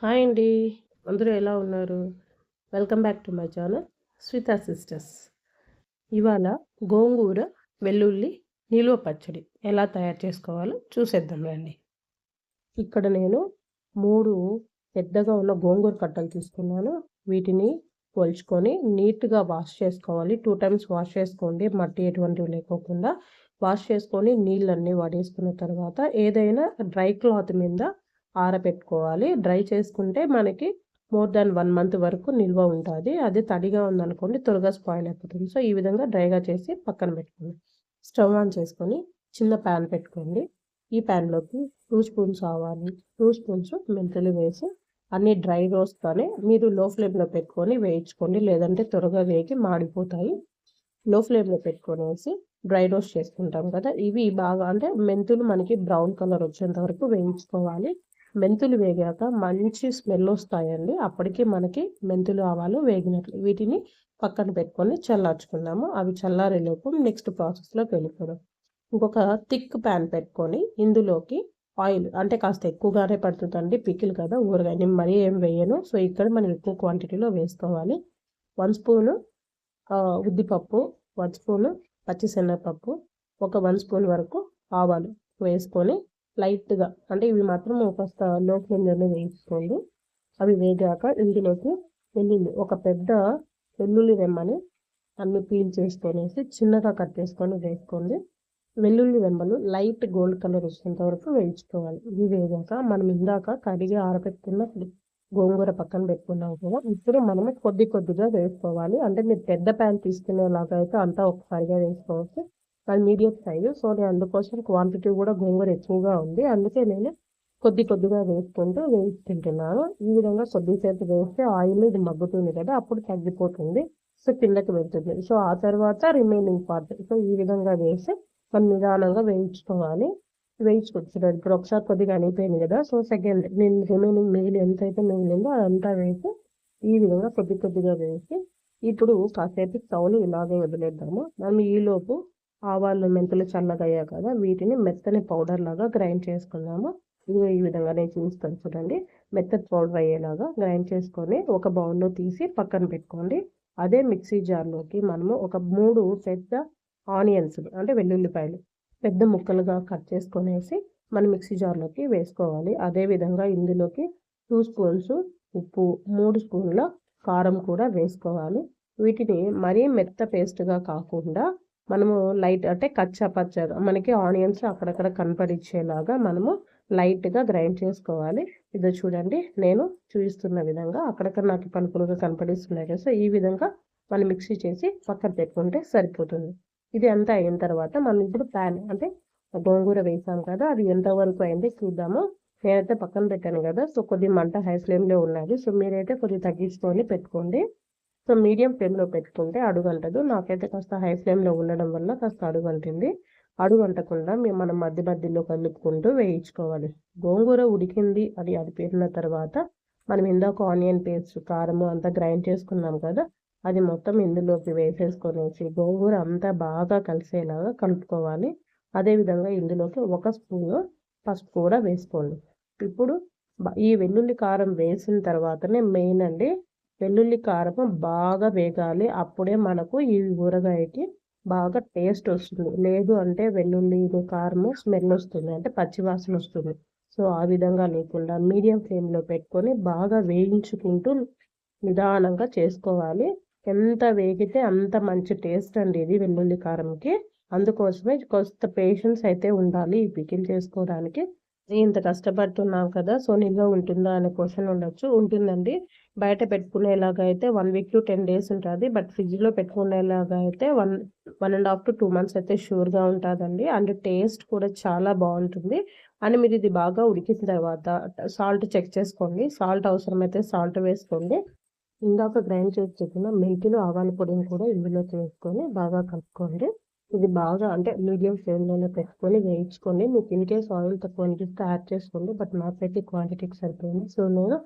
Hi అండి. అందరూ ఎలా ఉన్నారు? Welcome back to my channel Swita sisters. ఇవాళ గోంగూర వెల్లుల్లి నిలువ పచ్చడి ఎలా తయారు చేసుకోవాలో చూసేద్దాం రండి. ఇక్కడ నేను మూడు పెద్దగా ఉన్న గోంగూర కట్టలు తీసుకున్నాను. వీటిని కొల్చుకొని నీట్గా వాష్ చేసుకోవాలి. టూ టైమ్స్ వాష్ చేసుకోండి. మట్టి ఎటువంటివి లేకోకుండా వాష్ చేసుకొని నీళ్ళన్నీ వాడేసుకున్న తర్వాత ఏదైనా డ్రై క్లాత్ మీద ఆరబెట్టుకోవాలి. డ్రై చేసుకుంటే మనకి మోర్ దాన్ వన్ మంత్ వరకు నిల్వ ఉంటుంది. అది తడిగా ఉందనుకోండి త్వరగా స్పాయిల్ అయిపోతుంది. సో ఈ విధంగా డ్రైగా చేసి పక్కన పెట్టుకోండి. స్టవ్ ఆన్ చేసుకొని చిన్న ప్యాన్ పెట్టుకోండి. ఈ ప్యాన్లోకి టూ స్పూన్స్ ఆవాలి టూ స్పూన్స్ మెంతులు వేసి అన్ని డ్రై రోస్ట్గానే మీరు లో ఫ్లేమ్లో పెట్టుకొని వేయించుకోండి. లేదంటే త్వరగా వేగి మాడిపోతాయి. లో ఫ్లేమ్లో పెట్టుకొనేసి డ్రై రోస్ట్ చేసుకుంటాం కదా. ఇవి బాగా అంటే మెంతులు మనకి బ్రౌన్ కలర్ వచ్చేంత వరకు వేయించుకోవాలి. మెంతులు వేగాక మంచి స్మెల్ వస్తాయండి. అప్పటికే మనకి మెంతులు ఆవాలు వేగినట్లు వీటిని పక్కన పెట్టుకొని చల్లార్చుకుందాము. అవి చల్లారేలోపు నెక్స్ట్ ప్రాసెస్లోకి వెళ్ళిపోదాం. ఇంకొక థిక్ ప్యాన్ పెట్టుకొని ఇందులోకి ఆయిల్ అంటే కాస్త ఎక్కువగానే పడుతుందండి పికిల్ కదా ఊరగాయ మరీ ఏం వేయను. సో ఇక్కడ మనం ఎక్కువ క్వాంటిటీలో వేసుకోవాలి. వన్ స్పూను ఉద్దిపప్పు వన్ స్పూను పచ్చిశనగపప్పు ఒక వన్ స్పూన్ వరకు ఆవాలు వేసుకొని లైట్గా అంటే ఇవి మాత్రం కాస్త లో ఫ్లేమ్లోనే వేయించుకోండి. అవి వేగాక ఇందులోకి వెల్లుల్లి ఒక పెద్ద వెల్లుల్లి రెమ్మని అన్ని పీల్ చేసుకొనేసి చిన్నగా కట్ చేసుకొని వేసుకోండి. వెల్లుల్లి రెమ్మలు లైట్ గోల్డ్ కలర్ వచ్చేంత వరకు వేయించుకోవాలి. ఇవి వేగాక మనం ఇందాక కడిగి ఆరబెట్టుకున్న గోంగూర పక్కన పెట్టుకున్నాం కదా ఇప్పుడు మనము కొద్ది కొద్దిగా వేసుకోవాలి. అంటే మీరు పెద్ద ప్యాన్ తీసుకునేలాగా అయితే అంతా ఒకసారిగా వేసుకోవచ్చు. అది మీడియం సైజు సో నేను అందుకోసం క్వాంటిటీ కూడా గోంగూర ఎక్కువగా ఉంది. అందుకే నేను కొద్ది కొద్దిగా వేసుకుంటూ వేసుకుంటున్నాను ఈ విధంగా కొద్దిసేపు వేస్తే ఆయిల్ ఇది మగ్గుతుంది కదా అప్పుడు తగ్గిపోతుంది. సో కిందకి వెళ్తుంది. సో ఆ తర్వాత రిమైనింగ్ పార్ట్ సో ఈ విధంగా వేసి మనం నిదానంగా వేయించుకోవాలి. వేయించుకోవచ్చు. ఇప్పుడు ఒకసారి కొద్దిగా అనిపోయింది కదా. సో సెకండ్ నేను రిమైనింగ్ మిగిలి అయితే మిగిలిందో అదంతా వేసి ఈ విధంగా కొద్ది కొద్దిగా వేసి ఇప్పుడు కాసేపు స్టవ్ని ఇలాగే వదిలేద్దాము. మనం ఈలోపు ఆవాలు మెంతులు చల్లగా కదా వీటిని మెత్తని పౌడర్ లాగా గ్రైండ్ చేసుకుందాము ఇదిగో ఈ విధంగా నేను చూస్తాను చూడండి. మెత్తని పౌడర్ అయ్యేలాగా గ్రైండ్ చేసుకొని ఒక బౌల్లో తీసి పక్కన పెట్టుకోండి. అదే మిక్సీ జార్లోకి మనము ఒక మూడు పెద్ద ఆనియన్స్ అంటే వెల్లుల్లిపాయలు పెద్ద ముక్కలుగా కట్ చేసుకొనేసి మనం మిక్సీ జార్లోకి వేసుకోవాలి. అదేవిధంగా ఇందులోకి టూ స్పూన్స్ ఉప్పు మూడు స్పూన్ల కారం కూడా వేసుకోవాలి. వీటిని మరీ మెత్త పేస్ట్గా కాకుండా మనము లైట్ అంటే కచ్చా పచ్చగా మనకి ఆనియన్స్ అక్కడక్కడ కనపడిచ్చేలాగా మనము లైట్గా గ్రైండ్ చేసుకోవాలి. ఇది చూడండి నేను చూపిస్తున్న విధంగా అక్కడక్కడ నాకు పలుకులుగా కనపడిస్తున్నాయి కదా సో ఈ విధంగా మనం మిక్సీ చేసి పక్కన పెట్టుకుంటే సరిపోతుంది. ఇది అంతా అయిన తర్వాత మనం ఇప్పుడు ప్యాన్ అంటే గోంగూర వేసాం కదా అది ఎంతవరకు అయింది చూద్దాము. నేనైతే పక్కన పెట్టాను కదా సో కొద్ది మంట హై ఫ్లేమ్లో ఉన్నది. సో మీరైతే కొద్దిగా తగ్గించుకొని పెట్టుకోండి. సో మీడియం ఫ్లేమ్లో పెట్టుకుంటే అడుగంటదు. నాకైతే కాస్త హై ఫ్లేమ్లో ఉండడం వల్ల కాస్త అడుగంటింది. అడుగంటకుండా మేము మనం మధ్య మధ్యలో కలుపుకుంటూ వేయించుకోవాలి. గోంగూర ఉడికింది అది పేరిన తర్వాత మనం ఇందాక ఆనియన్ పేస్ట్ కారము అంతా గ్రైండ్ చేసుకున్నాం కదా అది మొత్తం ఇందులోకి వేసేసుకొనేసి గోంగూర అంతా బాగా కలిసేలాగా కలుపుకోవాలి. అదేవిధంగా ఇందులోకి ఒక స్పూన్ పసుపు కూడా వేసుకోండి. ఇప్పుడు ఈ వెల్లుల్లి కారం వేసిన తర్వాతనే మెయిన్ అండి వెల్లుల్లి కారం బాగా వేగాలి. అప్పుడే మనకు ఈ ఊరగాయకి బాగా టేస్ట్ వస్తుంది. లేదు అంటే వెల్లుల్లి కారము స్మెల్ వస్తుంది అంటే పచ్చివాసన వస్తుంది. సో ఆ విధంగా లేకుండా మీడియం ఫ్లేమ్లో పెట్టుకొని బాగా వేయించుకుంటూ నిదానంగా చేసుకోవాలి. ఎంత వేగితే అంత మంచి టేస్ట్ అండి ఇది వెల్లుల్లి కారంకి. అందుకోసమే కొంత పేషెన్స్ అయితే ఉండాలి ఈ పికిల్ చేసుకోవడానికి. ఇంత కష్టపడుతున్నాం కదా సో నిల్వ ఉంటుందా అనే క్వశ్చన్ ఉండొచ్చు. ఉంటుందండి. బయట పెట్టుకునేలాగా అయితే one week to ten days ఉంటుంది. బట్ ఫ్రిడ్జ్లో పెట్టుకునేలాగా అయితే one one and half to two months అయితే షూర్గా ఉంటుందండి. అండ్ టేస్ట్ కూడా చాలా బాగుంటుంది. అని మీరు ఇది బాగా ఉడికిన తర్వాత సాల్ట్ చెక్ చేసుకోండి. సాల్ట్ అవసరమైతే సాల్ట్ వేసుకోండి. ఇందాక గ్రైండ్ చేసి చెప్పిన మెంతులు ఆవాల పొడిని కూడా ఇందులోకి వేసుకొని బాగా కలుపుకోండి. ఇది బాగా అంటే మీడియం ఫ్లేమ్లోనే పెట్టుకొని వేయించుకోండి మీకు ఇన్ కేస్ ఆయిల్ తక్కువ అనిపిస్తే యాడ్ చేసుకోండి. బట్ నాకైతే క్వాంటిటీకి సరిపోయింది. సో నేను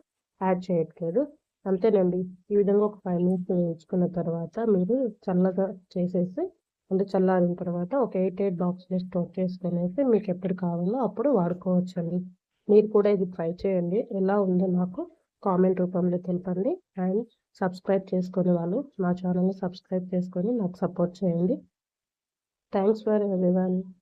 యాడ్ చేయట్లేదు. అంతేనండి. ఈ విధంగా ఒక ఫైవ్ మినిట్స్ వేయించుకున్న తర్వాత మీరు చల్లగా చేసేసి అంటే చల్లారిన తర్వాత ఒక ఎయిట్ ఎయిట్ బాక్స్లో స్టోర్ చేసుకునేసి మీకు ఎప్పుడు కావాలో అప్పుడు వాడుకోవచ్చండి. మీరు కూడా ఇది ట్రై చేయండి. ఎలా ఉందో నాకు కామెంట్ రూపంలో తెలపండి. అండ్ సబ్స్క్రైబ్ చేసుకునే వాళ్ళు మా ఛానల్ని సబ్స్క్రైబ్ చేసుకొని నాకు సపోర్ట్ చేయండి. Thanks for everyone.